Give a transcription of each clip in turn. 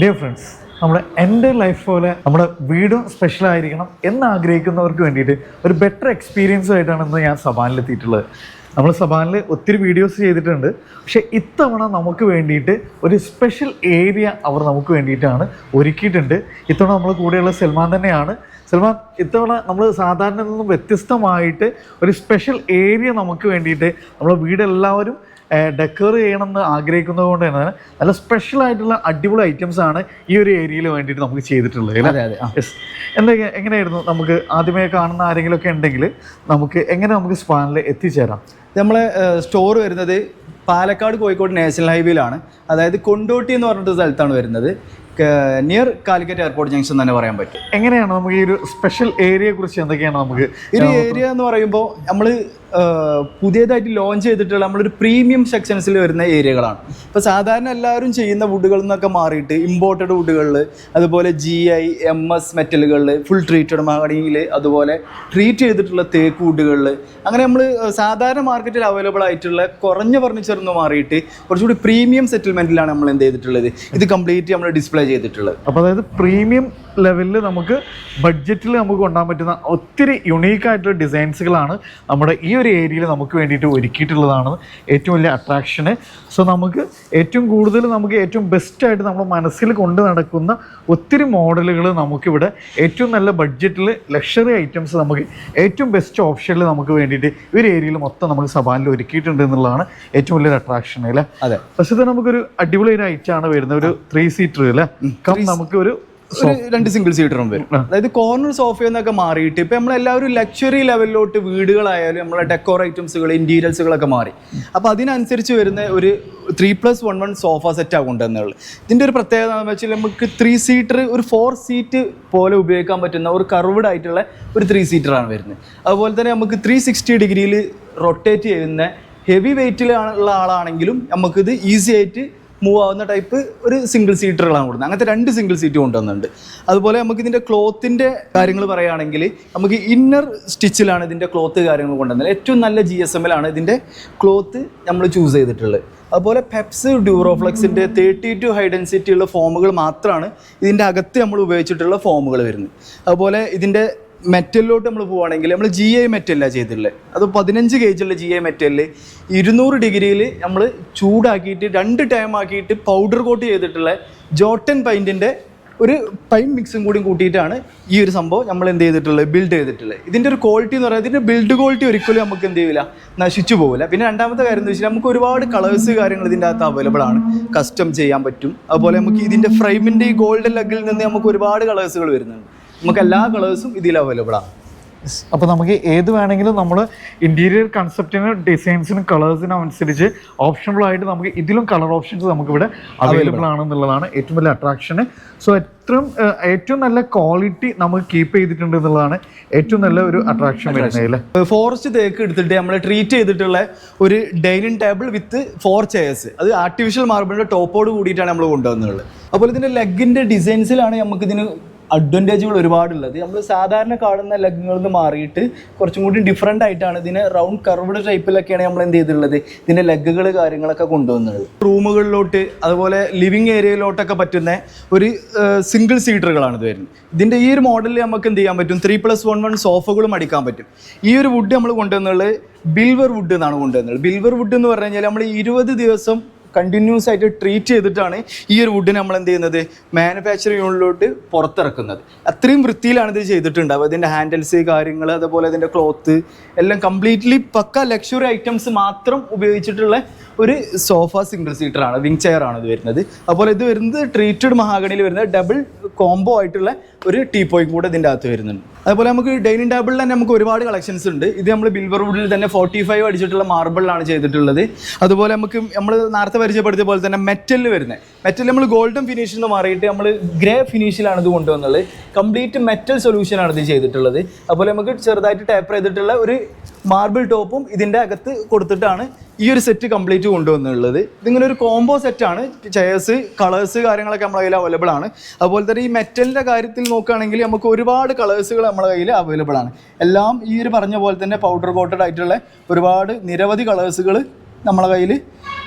Dear friends നമ്മുടെ എന്റെ life പോലെ നമ്മുടെ വീടും സ്പെഷ്യൽ ആയിരിക്കണം എന്ന് ആഗ്രഹിക്കുന്നവർക്ക് വേണ്ടിയിട്ട് ഒരു ബെറ്റർ എക്സ്പീരിയൻസ് ആയിട്ടാണ് ഇന്ന് ഞാൻ സബാനിലെത്തിയിട്ടുള്ളത്. നമ്മൾ സബാനിൽ ഒത്തിരി വീഡിയോസ് ചെയ്തിട്ടുണ്ട്. പക്ഷേ ഇത്തവണ നമുക്ക് വേണ്ടിയിട്ട് ഒരു സ്പെഷ്യൽ ഏരിയ അവർ നമുക്ക് വേണ്ടിയിട്ടാണ് ഒരുക്കിയിട്ടുണ്ട്. ഇത്തവണ നമ്മൾ കൂടെയുള്ള സൽമാൻ തന്നെയാണ്. സൽമാൻ ഇത്തവണ നമ്മൾ സാധാരണ നിന്നും വ്യത്യസ്തമായിട്ട് ഒരു സ്പെഷ്യൽ ഏരിയ നമുക്ക് വേണ്ടിയിട്ട് നമ്മളെ വീടെല്ലാവരും ഡെക്കർ ചെയ്യണമെന്ന് ആഗ്രഹിക്കുന്നത് കൊണ്ട് തന്നെ നല്ല സ്പെഷ്യൽ ആയിട്ടുള്ള അടിപൊളി ഐറ്റംസ് ആണ് ഈ ഒരു ഏരിയയിൽ വേണ്ടിയിട്ട് നമുക്ക് ചെയ്തിട്ടുള്ളത് എന്തൊക്കെ അതെ അതെ. എന്താ എങ്ങനെയായിരുന്നു നമുക്ക് ആദ്യമേ കാണുന്ന ആരെങ്കിലും ഒക്കെ ഉണ്ടെങ്കിൽ നമുക്ക് എങ്ങനെ നമുക്ക് സ്പാനിൽ എത്തിച്ചേരാം? നമ്മളെ സ്റ്റോർ വരുന്നത് പാലക്കാട് കോഴിക്കോട് നാഷണൽ ഹൈവേയിലാണ്. അതായത് കൊണ്ടോട്ടി എന്ന് പറഞ്ഞിട്ട് സ്ഥലത്താണ് വരുന്നത്. നിയർ കാലിക്കറ്റ് എയർപോർട്ട് ജംഗ്ഷൻ തന്നെ പറയാൻ പറ്റും. എങ്ങനെയാണ് നമുക്ക് ഈ ഒരു സ്പെഷ്യൽ ഏരിയയെ കുറിച്ച് എന്തൊക്കെയാണ് നമുക്ക് ഈ ഒരു ഏരിയ എന്ന് പറയുമ്പോൾ നമ്മൾ പുതിയതായിട്ട് ലോഞ്ച് ചെയ്തിട്ടുള്ള നമ്മളൊരു പ്രീമിയം സെക്ഷൻസിൽ വരുന്ന ഏരിയകളാണ് ഇപ്പോൾ സാധാരണ എല്ലാവരും ചെയ്യുന്ന വുഡുകളിൽ നിന്നൊക്കെ മാറിയിട്ട് ഇമ്പോർട്ടഡ് വുഡുകളിൽ അതുപോലെ ജി ഐ എം എസ് മെറ്റലുകളിൽ ഫുൾ ട്രീറ്റഡ് മഹണിയിൽ അതുപോലെ ട്രീറ്റ് ചെയ്തിട്ടുള്ള തേക്ക് വുഡുകളിൽ അങ്ങനെ നമ്മൾ സാധാരണ മാർക്കറ്റിൽ അവൈലബിൾ ആയിട്ടുള്ള കുറഞ്ഞ ഫർണിച്ചറിൽ നിന്ന് മാറിയിട്ട് കുറച്ചുകൂടി പ്രീമിയം സെറ്റിൽമെന്റിലാണ് നമ്മൾ എന്ത് ചെയ്തിട്ടുള്ളത്? ഇത് കംപ്ലീറ്റ് നമ്മൾ ഡിസ്പ്ലേ ചെയ്തിട്ടുള്ളത്. അപ്പോൾ അതായത് പ്രീമിയം ലെവലിൽ നമുക്ക് ബഡ്ജറ്റിൽ നമുക്ക് കൊണ്ടാൻ പറ്റുന്ന ഒത്തിരി യുണീക്ക് ആയിട്ടുള്ള ഡിസൈൻസുകളാണ് നമ്മുടെ ഈ ഒരു ഏരിയയിൽ നമുക്ക് വേണ്ടിയിട്ട് ഒരുക്കിയിട്ടുള്ളതാണ് ഏറ്റവും വലിയ അട്രാക്ഷന് സോ നമുക്ക് ഏറ്റവും കൂടുതൽ നമുക്ക് ഏറ്റവും ബെസ്റ്റായിട്ട് നമ്മുടെ മനസ്സിൽ കൊണ്ട് നടക്കുന്ന ഒത്തിരി മോഡലുകൾ നമുക്കിവിടെ ഏറ്റവും നല്ല ബഡ്ജറ്റിൽ ലക്ഷറി ഐറ്റംസ് നമുക്ക് ഏറ്റവും ബെസ്റ്റ് ഓപ്ഷനിൽ നമുക്ക് വേണ്ടിയിട്ട് ഈ ഒരു ഏരിയയിൽ മൊത്തം നമുക്ക് സഭാനിൽ ഒരുക്കിയിട്ടുണ്ട് എന്നുള്ളതാണ് ഏറ്റവും വലിയൊരു അട്രാക്ഷൻ അല്ലേ പക്ഷേ ഇത് നമുക്കൊരു അടിപൊളി ഒരു ഐറ്റാണ് വരുന്ന ഒരു ത്രീ സീറ്റർ അല്ലേ കം നമുക്ക് ഒരു രണ്ട് സിംഗിൾ സീറ്ററും വരും. അതായത് കോർണർ സോഫ എന്നൊക്കെ മാറിയിട്ട് ഇപ്പൊ നമ്മളെല്ലാവരും ലക്ഷറി ലെവലിലോട്ട് വീടുകളായാലും നമ്മളെ ഡെക്കോർ ഐറ്റംസുകൾ ഇന്റീരിയൽസുകളൊക്കെ മാറി. അപ്പൊ അതിനനുസരിച്ച് വരുന്ന ഒരു three plus one one sofa set കൊണ്ടുവന്നുള്ളത്. ഇതിന്റെ ഒരു പ്രത്യേകത എന്ന് വെച്ചാൽ നമുക്ക് ത്രീ സീറ്റർ ഒരു ഫോർ സീറ്റ് പോലെ ഉപയോഗിക്കാൻ പറ്റുന്ന ഒരു കർവ്ഡ് ആയിട്ടുള്ള ഒരു ത്രീ സീറ്ററാണ് വരുന്നത്. അതുപോലെ തന്നെ നമുക്ക് ത്രീ സിക്സ്റ്റി ഡിഗ്രിയിൽ റൊട്ടേറ്റ് ചെയ്യുന്ന ഹെവി വെയിറ്റിലുള്ള ആളാണെങ്കിലും നമുക്കിത് ഈസി ആയിട്ട് മൂവ് ആവുന്ന ടൈപ്പ് ഒരു സിംഗിൾ സീറ്ററുകളാണ് കൊടുക്കുന്നത്. അങ്ങനത്തെ രണ്ട് സിംഗിൾ സീറ്റ് കൊണ്ടുവന്നിട്ടുണ്ട്. അതുപോലെ നമുക്ക് ഇതിന്റെ ക്ലോത്തിന്റെ കാര്യങ്ങൾ പറയുകയാണെങ്കിൽ നമുക്ക് ഇന്നർ സ്റ്റിച്ചിലാണ് ഇതിന്റെ ക്ലോത്ത് കാര്യങ്ങൾ കൊണ്ടുവന്നത്. ഏറ്റവും നല്ല ജി എസ് എമ്മിലാണ് ഇതിന്റെ ക്ലോത്ത് നമ്മൾ ചൂസ് ചെയ്തിട്ടുള്ളത്. അതുപോലെ പെപ്സ് ഡ്യൂറോഫ്ലെക്സിന്റെ തേർട്ടി ടു ഹൈ ഡെൻസിറ്റി ഉള്ള ഫോമുകൾ മാത്രമാണ് ഇതിന്റെ അകത്ത് നമ്മൾ ഉപയോഗിച്ചിട്ടുള്ള ഫോമുകൾ വരുന്നത്. അതുപോലെ ഇതിന്റെ മെറ്റലിലോട്ട് നമ്മൾ പോവുകയാണെങ്കിൽ നമ്മൾ ജി ഐ മെറ്റലാണ് ചെയ്തിട്ടുള്ളത് അത് പതിനഞ്ച് കേജുള്ള ജി ഐ മെറ്റലിൽ ഇരുന്നൂറ് ഡിഗ്രിയിൽ നമ്മൾ ചൂടാക്കിയിട്ട് രണ്ട് ടൈം ആക്കിയിട്ട് പൗഡർ കോട്ട് ചെയ്തിട്ടുള്ള ജോട്ടൻ പൈന്റിന്റെ ഒരു പൈൻ മിക്സും കൂടി കൂട്ടിയിട്ടാണ് ഈ ഒരു സംഭവം നമ്മൾ എന്ത് ചെയ്തിട്ടുള്ളത് ബിൽഡ് ചെയ്തിട്ടുള്ളത് ഇതിന്റെ ഒരു ക്വാളിറ്റി എന്ന് പറയുന്നത് ഇതിന്റെ ബിൽഡ് ക്വാളിറ്റി ഒരിക്കലും നമുക്ക് എന്ത് ചെയ്യില്ല നശിച്ചു പോകില്ല പിന്നെ രണ്ടാമത്തെ കാര്യം എന്ന് വെച്ചാൽ നമുക്ക് ഒരുപാട് കളേഴ്സ് കാര്യങ്ങൾ ഇതിന്റെ അകത്ത് അവൈലബിൾ ആണ്. കസ്റ്റം ചെയ്യാൻ പറ്റും. അതുപോലെ നമുക്ക് ഇതിന്റെ ഫ്രെയിമിന്റെ ഈ ഗോൾഡൻ ലഗിൽ നിന്ന് നമുക്ക് ഒരുപാട് കളേഴ്സുകൾ വരുന്നുണ്ട്. നമുക്ക് എല്ലാ കളേഴ്സും ഇതിൽ അവൈലബിൾ ആണ് അപ്പോൾ നമുക്ക് ഏത് വേണമെങ്കിലും നമ്മൾ ഇന്റീരിയർ കൺസെപ്റ്റിനും ഡിസൈൻസിനും കളേഴ്സിനും അനുസരിച്ച് ഓപ്ഷണബിൾ ആയിട്ട് നമുക്ക് ഇതിലും കളർ ഓപ്ഷൻസ് നമുക്ക് ഇവിടെ അവൈലബിൾ ആണെന്നുള്ളതാണ് ഏറ്റവും വലിയ അട്രാക്ഷന് സോ എത്രയും ഏറ്റവും നല്ല ക്വാളിറ്റി നമുക്ക് കീപ്പ് ചെയ്തിട്ടുണ്ട് എന്നുള്ളതാണ് ഏറ്റവും നല്ല ഒരു അട്രാക്ഷൻ വരുന്നതിൽ ഫോറസ്റ്റ് തേക്ക് എടുത്തിട്ട് നമ്മൾ ട്രീറ്റ് ചെയ്തിട്ടുള്ള ഒരു dining table with four chairs അത് ആർട്ടിഫിഷ്യൽ മാർബിളിന്റെ ടോപ്പോട് കൂടിയിട്ടാണ് നമ്മൾ കൊണ്ടുവന്നത്. അപ്പോൾ ഇതിന്റെ ലെഗിന്റെ ഡിസൈൻസിലാണ് നമുക്ക് ഇതിന് അഡ്വാന്റേജുകൾ ഒരുപാടുള്ളത്. നമ്മൾ സാധാരണ കാണുന്ന ലഗ്ഗുകളിൽ നിന്ന് മാറിയിട്ട് കുറച്ചും കൂടി ഡിഫറെന്റ് ആയിട്ടാണ് ഇതിനെ റൗണ്ട് കർവ്ഡ് ടൈപ്പിലൊക്കെയാണ് നമ്മൾ എന്ത് ചെയ്തിട്ടുള്ളത്. ഇതിന്റെ ലഗ്ഗുകൾ കാര്യങ്ങളൊക്കെ കൊണ്ടുവന്നത്. റൂമുകളിലോട്ട് അതുപോലെ ലിവിങ് ഏരിയയിലോട്ടൊക്കെ പറ്റുന്ന ഒരു സിംഗിൾ സീറ്ററുകളാണ് ഇത് വരുന്നത്. ഇതിന്റെ ഈ ഒരു മോഡലിൽ നമുക്ക് എന്ത് ചെയ്യാൻ പറ്റും? ത്രീ പ്ലസ് വൺ വൺ സോഫകളും അടിക്കാൻ പറ്റും. ഈ ഒരു വുഡ് നമ്മൾ കൊണ്ടുവന്നുള്ളത് ബിൽവർ വുഡ് എന്നാണ് കൊണ്ടുവന്നത്. ബിൽവർ വുഡ് എന്ന് പറഞ്ഞു കഴിഞ്ഞാൽ നമ്മൾ ഇരുപത് ദിവസം കണ്ടിന്യൂസ് ആയിട്ട് ട്രീറ്റ് ചെയ്തിട്ടാണ് ഈ ഒരു വുഡിനെ നമ്മൾ എന്ത് ചെയ്യുന്നത്? മാനുഫാക്ചറിംഗ് യൂണിറ്റിലോട്ട് പുറത്തിറക്കുന്നത്. അത്രയും വൃത്തിയിലാണ് ഇത് ചെയ്തിട്ടുണ്ടാവുക. ഇതിന്റെ ഹാൻഡിൽസ് കാര്യങ്ങൾ അതുപോലെ ഇതിന്റെ ക്ലോത്ത് എല്ലാം കംപ്ലീറ്റ്ലി പക്ക ലക്ഷറി ഐറ്റംസ് മാത്രം ഉപയോഗിച്ചിട്ടുള്ള ഒരു സോഫ സിംഗിൾ സീറ്റർ ആണ്. വിങ് ചെയർ ആണ് ഇത് വരുന്നത്. അതുപോലെ ഇത് വരുന്നത് ട്രീറ്റഡ് മഹാഗണിയിൽ വരുന്ന ഡബിൾ കോംബോ ആയിട്ടുള്ള ഒരു ടീ പോയിന്റ് കൂടെ ഇതിന്റെ അകത്ത് വരുന്നുണ്ട്. അതുപോലെ നമുക്ക് ഡൈനിങ് ടേബിളിൽ തന്നെ നമുക്ക് ഒരുപാട് കളക്ഷൻസ് ഉണ്ട്. ഇത് നമ്മൾ ബിൽവർ വുഡിൽ തന്നെ ഫോർട്ടി ഫൈവ് അടിച്ചിട്ടുള്ള മാർബിളിലാണ് ചെയ്തിട്ടുള്ളത്. അതുപോലെ നമുക്ക് നമ്മൾ നേരത്തെ പരിചയപ്പെടുത്തിയ പോലെ തന്നെ മെറ്റലിൽ വരുന്നത് മെറ്റൽ നമ്മൾ ഗോൾഡൻ ഫിനിഷിൽ നിന്ന് മാറിയിട്ട് നമ്മൾ ഗ്രേ ഫിനിഷിലാണ് ഇത് കൊണ്ടുവന്നത്. കംപ്ലീറ്റ് മെറ്റൽ സൊല്യൂഷനാണ് ഇത് ചെയ്തിട്ടുള്ളത്. അതുപോലെ നമുക്ക് ചെറുതായിട്ട് ടേപ്പർ ചെയ്തിട്ടുള്ള ഒരു മാർബിൾ ടോപ്പും ഇതിന്റെ അകത്ത് കൊടുത്തിട്ടാണ് ഈ ഒരു സെറ്റ് കംപ്ലീറ്റ് കൊണ്ടുവന്നുള്ളത് ഇതിങ്ങനെ ഒരു കോംബോ സെറ്റാണ് ചെയേഴ്സ് കളേഴ്സ് കാര്യങ്ങളൊക്കെ നമ്മുടെ കയ്യിൽ അവൈലബിൾ ആണ്. അതുപോലെ തന്നെ ഈ മെറ്റലിന്റെ കാര്യത്തിൽ നോക്കുകയാണെങ്കിൽ നമുക്ക് ഒരുപാട് കളേഴ്സുകൾ നമ്മുടെ കയ്യിൽ അവൈലബിൾ ആണ്. എല്ലാം ഈ ഒരു പറഞ്ഞ പോലെ തന്നെ പൗഡർ കോട്ടഡ് ആയിട്ടുള്ള ഒരുപാട് നിരവധി കളേഴ്സുകൾ നമ്മളെ കയ്യിൽ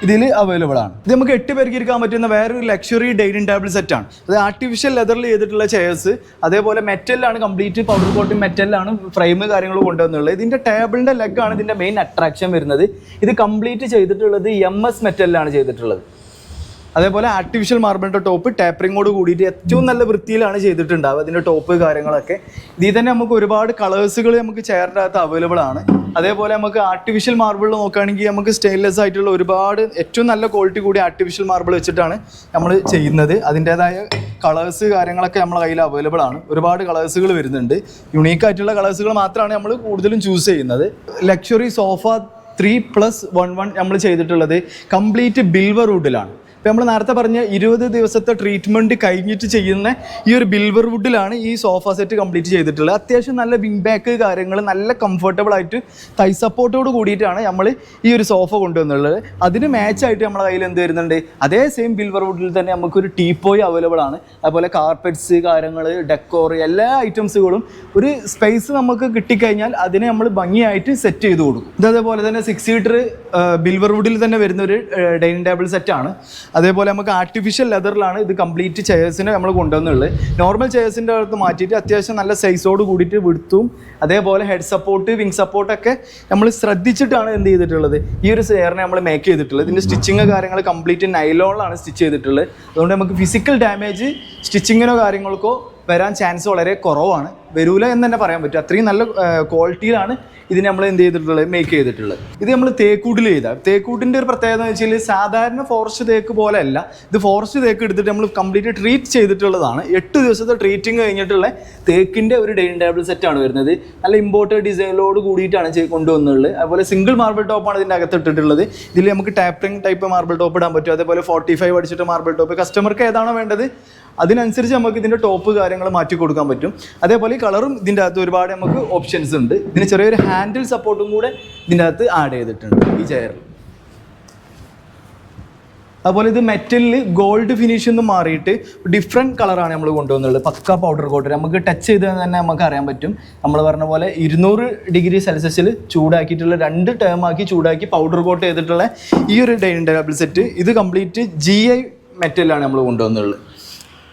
ഇതിൽ അവൈലബിൾ ആണ്. ഇത് നമുക്ക് എട്ട് പേർക്ക് ഇരിക്കാൻ പറ്റുന്ന വേറൊരു ലക്ഷറി ഡൈനിങ് ടേബിൾ സെറ്റ് ആണ്. അത് ആർട്ടിഫിഷ്യൽ ലെതറിൽ ചെയ്തിട്ടുള്ള ചെയർസ് അതേപോലെ മെറ്റലിലാണ് കംപ്ലീറ്റ് പൗഡർ കോട്ടിംഗ് മെറ്റലിലാണ് ഫ്രെയിം കാര്യങ്ങൾ കൊണ്ടുവന്നുള്ളത്. ഇതിന്റെ ടേബിളിന്റെ ആണ് ഇതിന്റെ മെയിൻ അട്രാക്ഷൻ വരുന്നത്. ഇത് കംപ്ലീറ്റ് ചെയ്തിട്ടുള്ളത് എം എസ് മെറ്റലിലാണ് ചെയ്തിട്ടുള്ളത്. അതേപോലെ ആർട്ടിഫിഷ്യൽ മാർബിളിന്റെ ടോപ്പ് ടാപ്പറിങ്ങോട് കൂടിയിട്ട് ഏറ്റവും നല്ല വൃത്തിയിലാണ് ചെയ്തിട്ടുണ്ടാവുക അതിന്റെ ടോപ്പ് കാര്യങ്ങളൊക്കെ. ഇതിൽ തന്നെ നമുക്ക് ഒരുപാട് കളേഴ്സുകൾ നമുക്ക് ചെയറിന്റെ അകത്ത് അവൈലബിൾ ആണ്. അതേപോലെ നമുക്ക് ആർട്ടിഫിഷ്യൽ മാർബിൾ നോക്കുകയാണെങ്കിൽ നമുക്ക് സ്റ്റെയിൻലെസ് ആയിട്ടുള്ള ഒരുപാട് ഏറ്റവും നല്ല ക്വാളിറ്റി കൂടി ആർട്ടിഫിഷ്യൽ മാർബിൾ വെച്ചിട്ടാണ് നമ്മൾ ചെയ്യുന്നത്. അതിന്റെതായ കളേഴ്സ് കാര്യങ്ങളൊക്കെ നമ്മളെ കയ്യിൽ അവൈലബിൾ ആണ്. ഒരുപാട് കളേഴ്സുകൾ വരുന്നുണ്ട്. യുണീക്ക് ആയിട്ടുള്ള കളേഴ്സുകൾ മാത്രമാണ് നമ്മൾ കൂടുതലും ചൂസ് ചെയ്യുന്നത്. Luxury sofa three plus one one നമ്മൾ ചെയ്തിട്ടുള്ളത് കംപ്ലീറ്റ് ബിൽവർ വുഡിലാണ് ഇപ്പം നമ്മൾ നേരത്തെ പറഞ്ഞ ഇരുപത് ദിവസത്തെ ട്രീറ്റ്മെന്റ് കഴിഞ്ഞിട്ട് ചെയ്യുന്ന ഈ ഒരു ബിൽവർ വുഡിലാണ് ഈ സോഫ സെറ്റ് കംപ്ലീറ്റ് ചെയ്തിട്ടുള്ളത്. അത്യാവശ്യം നല്ല വിങ് ബാക്ക് കാര്യങ്ങൾ നല്ല കംഫർട്ടബിൾ ആയിട്ട് തൈ സപ്പോർട്ടോട് കൂടിയിട്ടാണ് നമ്മൾ ഈ ഒരു സോഫ കൊണ്ടുവന്നുള്ളത്. അതിന് മാച്ച് ആയിട്ട് നമ്മളെ കയ്യിൽ എന്ത് വരുന്നുണ്ട്? അതേ സെയിം ബിൽവർ വുഡിൽ തന്നെ നമുക്കൊരു ടീപ്പോയ് അവൈലബിൾ ആണ്. അതുപോലെ കാർപ്പറ്റ്സ് കാര്യങ്ങൾ ഡെക്കോർ എല്ലാ ഐറ്റംസുകളും ഒരു സ്പേസ് നമുക്ക് കിട്ടിക്കഴിഞ്ഞാൽ അതിനെ നമ്മൾ ഭംഗിയായിട്ട് സെറ്റ് ചെയ്ത് കൊടുക്കും. ഇത് അതേപോലെ തന്നെ സിക്സ് സീറ്റർ ബിൽവർ വുഡിൽ തന്നെ വരുന്ന ഒരു ഡൈനിങ് ടേബിൾ സെറ്റാണ് അതേപോലെ നമുക്ക് ആർട്ടിഫിഷ്യൽ ലെതറിലാണ് ഇത് കംപ്ലീറ്റ് ചെയേഴ്സിന് നമ്മൾ കൊണ്ടുവന്നുള്ളത് നോർമൽ ചെയേഴ്സിന്റെ അകത്ത് മാറ്റിയിട്ട് അത്യാവശ്യം നല്ല സൈസോട് കൂടിയിട്ട് വിടുത്തും. അതേപോലെ ഹെഡ് സപ്പോർട്ട് വിങ് സപ്പോർട്ടൊക്കെ നമ്മൾ ശ്രദ്ധിച്ചിട്ടാണ് എന്ത് ചെയ്തിട്ടുള്ളത്? ഈ ഒരു ചെയറിനെ നമ്മൾ മേക്ക് ചെയ്തിട്ടുള്ളത്. ഇതിന്റെ സ്റ്റിച്ചിങ് കാര്യങ്ങൾ കംപ്ലീറ്റ് നൈലോണിലാണ് സ്റ്റിച്ച് ചെയ്തിട്ടുള്ളത്. അതുകൊണ്ട് നമുക്ക് ഫിസിക്കൽ ഡാമേജ് സ്റ്റിച്ചിങ്ങിനോ കാര്യങ്ങൾക്കോ വരാൻ ചാൻസ് വളരെ കുറവാണ്. വരൂല എന്ന് തന്നെ പറയാൻ പറ്റും. അത്രയും നല്ല ക്വാളിറ്റിയിലാണ് ഇതിന് നമ്മൾ എന്ത് ചെയ്തിട്ടുള്ളത്? മേക്ക് ചെയ്തിട്ടുള്ളത്. ഇത് നമ്മൾ തേക്കൂട്ടിൽ ചെയ്ത തേക്കൂട്ടിന്റെ ഒരു പ്രത്യേകത എന്ന് വെച്ചാൽ സാധാരണ ഫോറസ്റ്റ് തേക്ക് പോലെ അല്ല ഇത് ഫോറസ്റ്റ് തേക്ക് എടുത്തിട്ട് നമ്മൾ കംപ്ലീറ്റ് ട്രീറ്റ് ചെയ്തിട്ടുള്ളതാണ്. എട്ട് ദിവസത്തെ ട്രീറ്റിംഗ് കഴിഞ്ഞിട്ടുള്ള തേക്കിന്റെ ഒരു ഡൈനിങ് ടേബിൾ സെറ്റാണ് വരുന്നത്. നല്ല ഇമ്പോർട്ടഡ് ഡിസൈനിലോട് കൂടിയിട്ടാണ് കൊണ്ടുവന്നുള്ളത്. അതുപോലെ സിംഗിൾ മാർബിൾ ടോപ്പാണ് ഇതിന്റെ അകത്ത് ഇട്ടിട്ടുള്ളത്. ഇതിൽ നമുക്ക് ടാപ്പിംഗ് ടൈപ്പ് മാർബിൾ ടോപ്പ് ഇടാൻ പറ്റും. അതേപോലെ ഫോർട്ടി ഫൈവ് അടിച്ചിട്ട് മാർബിൾ ടോപ്പ് കസ്റ്റമർക്ക് ഏതാണോ വേണ്ടത്? അതിനനുസരിച്ച് നമുക്ക് ഇതിന്റെ ടോപ്പ് കാര്യങ്ങൾ മാറ്റി കൊടുക്കാൻ പറ്റും. അതേപോലെ ഈ കളറും ഇതിന്റെ അകത്ത് ഒരുപാട് നമുക്ക് ഓപ്ഷൻസ് ഉണ്ട്. ഇതിന് ചെറിയൊരു ഹാൻഡിൽ സപ്പോർട്ടും കൂടെ ഇതിന്റെ അകത്ത് ആഡ് ചെയ്തിട്ടുണ്ട് ഈ ചെയറിൽ അതുപോലെ ഇത് മെറ്റലിൽ ഗോൾഡ് ഫിനിഷ് എന്ന് മാറിയിട്ട് ഡിഫറെന്റ് കളറാണ് നമ്മൾ കൊണ്ടുവന്നുള്ളത്. പക്ക പൗഡർ കോട്ട് നമുക്ക് ടച്ച് ചെയ്ത് തന്നെ നമുക്ക് അറിയാൻ പറ്റും. നമ്മൾ പറഞ്ഞ പോലെ ഇരുന്നൂറ് ഡിഗ്രി സെൽഷ്യസിൽ ചൂടാക്കിയിട്ടുള്ള രണ്ട് ടേം ആക്കി ചൂടാക്കി പൗഡർ കോട്ട് ചെയ്തിട്ടുള്ള ഈ ഒരു ഡൈനിങ് ടേബിൾ സെറ്റ് ഇത് കംപ്ലീറ്റ് ജി ഐ മെറ്റലാണ് നമ്മൾ കൊണ്ടുവന്നുള്ളത്.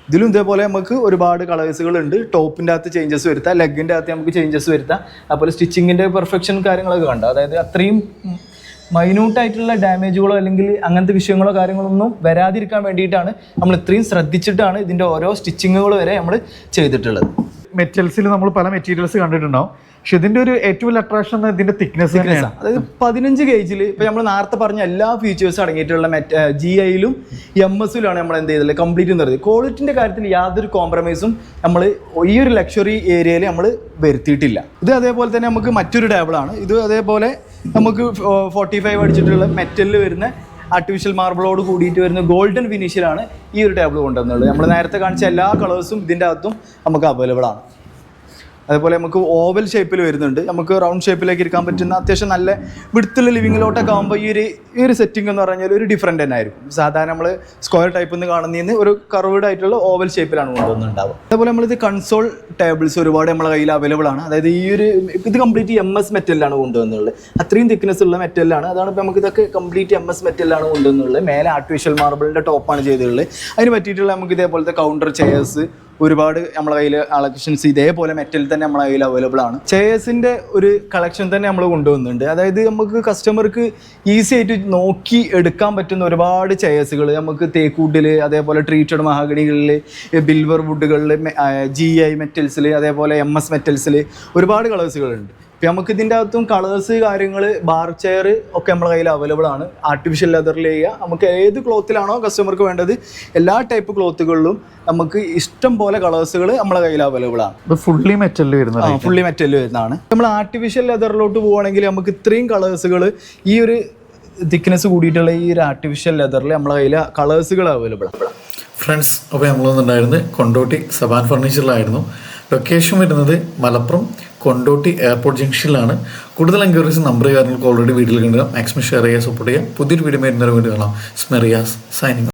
ഇതിലും ഇതേപോലെ നമുക്ക് ഒരുപാട് കളേഴ്സുകൾ ഉണ്ട് ടോപ്പിന്റെ അകത്ത് ചേഞ്ചസ് വരുത്താം. ലെഗിന്റെ അകത്ത് നമുക്ക് ചേഞ്ചസ് വരുത്താം. അതുപോലെ സ്റ്റിച്ചിങ്ങിന്റെ പെർഫെക്ഷൻ കാര്യങ്ങളൊക്കെ കണ്ടോ? അതായത് അത്രയും മൈന്യൂട്ട് ആയിട്ടുള്ള ഡാമേജുകളോ അല്ലെങ്കിൽ അങ്ങനത്തെ വിഷയങ്ങളോ കാര്യങ്ങളൊന്നും വരാതിരിക്കാൻ വേണ്ടിയിട്ടാണ് നമ്മൾ ഇത്രയും ശ്രദ്ധിച്ചിട്ടാണ് ഇതിന്റെ ഓരോ സ്റ്റിച്ചിങ്ങുകൾ വരെ നമ്മൾ ചെയ്തിട്ടുള്ളത്. മെറ്റൽസിൽ നമ്മൾ പല മെറ്റീരിയൽസ് കണ്ടിട്ടുണ്ടാവും. പക്ഷെ ഇതിന്റെ ഒരു ഏറ്റവും വലിയ അട്രാക്ഷൻ ഇതിന്റെ തിക്നെസ് അതായത് പതിനഞ്ച് ഗേജിൽ ഇപ്പൊ നമ്മൾ നേരത്തെ പറഞ്ഞ എല്ലാ ഫീച്ചേഴ്സും അടങ്ങിയിട്ടുള്ള മറ്റേ ജി ഐയിലും എം എസിലാണ് നമ്മൾ എന്ത് ചെയ്തത് കംപ്ലീറ്റ് നിർത്തി ക്വാളിറ്റിന്റെ കാര്യത്തിൽ യാതൊരു കോംപ്രമൈസും നമ്മൾ ഈ ഒരു ലക്ഷറി ഏരിയയിൽ നമ്മൾ വരുത്തിയിട്ടില്ല. ഇത് അതേപോലെ തന്നെ നമുക്ക് മറ്റൊരു ടേബിളാണ് ഇത് അതേപോലെ നമുക്ക് ഫോർട്ടി ഫൈവ് അടിച്ചിട്ടുള്ള മെറ്റലിൽ വരുന്ന ആർട്ടിഫിഷ്യൽ മാർബിളോട് കൂടിയിട്ട് വരുന്ന ഗോൾഡൻ ഫിനിഷിലാണ് ഈ ഒരു ടേബിൾ കൊണ്ടുവന്നുള്ളത്. നമ്മൾ നേരത്തെ കാണിച്ച എല്ലാ കളേഴ്സും ഇതിന്റെ അകത്തും നമുക്ക് അവൈലബിൾ ആണ്. അതുപോലെ നമുക്ക് ഓവൽ ഷേപ്പിൽ വരുന്നുണ്ട്. നമുക്ക് റൗണ്ട് ഷേപ്പിലേക്ക് ഇരിക്കാൻ പറ്റുന്ന അത്യാവശ്യം നല്ല വിടുത്തുള്ള ലിവിങ്ങിലോട്ടൊക്കെ ആകുമ്പോൾ ഈ ഒരു ഈ ഒരു സെറ്റിംഗ് എന്ന് പറഞ്ഞാൽ ഒരു ഡിഫറെന്റ് തന്നെ ആയിരിക്കും. സാധാരണ നമ്മൾ സ്ക്വയർ ടൈപ്പ് എന്ന് കാണുന്നതിന് ഒരു കർവ്ഡ് ആയിട്ടുള്ള ഓവൽ ഷേപ്പിലാണ് കൊണ്ടുവന്നിട്ടുണ്ടാവുക. അതേപോലെ നമ്മളിത് കൺസോൾ ടേബിൾസ് ഒരുപാട് നമ്മളെ കയ്യിൽ അവൈലബിൾ ആണ്. അതായത് ഈ ഒരു ഇത് കംപ്ലീറ്റ് എം എസ് മെറ്റലിലാണ് കൊണ്ടുവന്നുള്ളത് അത്രയും തിക്നെസ് ഉള്ള മെറ്റലിലാണ് അതാണ് ഇപ്പോൾ നമുക്ക് ഇതൊക്കെ കംപ്ലീറ്റ് എം എസ് മെറ്റലിലാണ് കൊണ്ടുവന്നുള്ളത് മേലെ ആർട്ടിഫിഷ്യൽ മാർബിളിന്റെ ടോപ്പാണ് ചെയ്തിട്ടുള്ളത്. അതിന് പറ്റിയിട്ടുള്ള നമുക്ക് ഇതേപോലത്തെ കൗണ്ടർ ചെയേഴ്സ് ഒരുപാട് നമ്മളെ കയ്യിൽ കളക്ഷൻസ് ഇതേപോലെ മെറ്റൽ തന്നെ നമ്മളെ കയ്യിൽ അവൈലബിൾ ആണ്. ചെയേഴ്സിന്റെ ഒരു കളക്ഷൻ തന്നെ നമ്മൾ കൊണ്ടുവന്നുണ്ട് അതായത് നമുക്ക് കസ്റ്റമർക്ക് ഈസി ആയിട്ട് നോക്കി എടുക്കാൻ പറ്റുന്ന ഒരുപാട് ചെയേഴ്സുകൾ നമുക്ക് തേക്കൂട്ടിൽ അതേപോലെ ട്രീറ്റഡ് മഹാഗണികളിൽ ബിൽവർ വുഡുകളിൽ ജി ഐ മെറ്റൽസിൽ അതേപോലെ എം എസ് മെറ്റൽസിൽ ഒരുപാട് കളേഴ്സുകളുണ്ട് ഇപ്പം നമുക്ക് ഇതിന്റെ അകത്തും കളേഴ്സ് കാര്യങ്ങൾ ബാർ ചെയർ ഒക്കെ നമ്മളെ കയ്യിൽ അവൈലബിൾ ആണ്. ആർട്ടിഫിഷ്യൽ ലെതറിൽ ചെയ്യുക. നമുക്ക് ഏത് ക്ലോത്തിലാണോ കസ്റ്റമർക്ക് വേണ്ടത് എല്ലാ ടൈപ്പ് ക്ലോത്തുകളിലും നമുക്ക് ഇഷ്ടം പോലെ കളേഴ്സുകൾ നമ്മളെ കയ്യിൽ അവൈലബിൾ ആണ്. ഫുള്ളി മെറ്റലിൽ വരുന്നത് ഫുള്ളി മെറ്റലിൽ വരുന്നതാണ്. നമ്മൾ ആർട്ടിഫിഷ്യൽ ലെതറിലോട്ട് പോവുകയാണെങ്കിൽ നമുക്ക് ഇത്രയും കളേഴ്സുകൾ ഈ ഒരു തിക്നെസ് കൂടിയിട്ടുള്ള ഈ ഒരു ആർട്ടിഫിഷ്യൽ ലെതറിൽ നമ്മളെ കയ്യിൽ കളേഴ്സുകൾ അവൈലബിൾ ആണ്. ഫ്രണ്ട്സ് അപ്പോൾ നമ്മളൊന്നുണ്ടായിരുന്നത് കൊണ്ടോട്ടി സബാൻ ഫർണിച്ചറിലായിരുന്നു ലൊക്കേഷൻ വരുന്നത് മലപ്പുറം കൊണ്ടോട്ടി എയർപോർട്ട് ജംഗ്ഷനിലാണ് കൂടുതൽ എൻക്വയറീസ് നമ്പർ കാര്യങ്ങൾക്ക് ഓൾറെഡി വീട്ടിൽ കണ്ടുക മാക്സിമം ഷെയർ ചെയ്യുക സപ്പോർട്ട് ചെയ്യുക പുതിയൊരു വീഡിയോ വരുന്നവരെ വേണ്ടി കാണാം. സ്മെറിയാസ് സൈനിങ്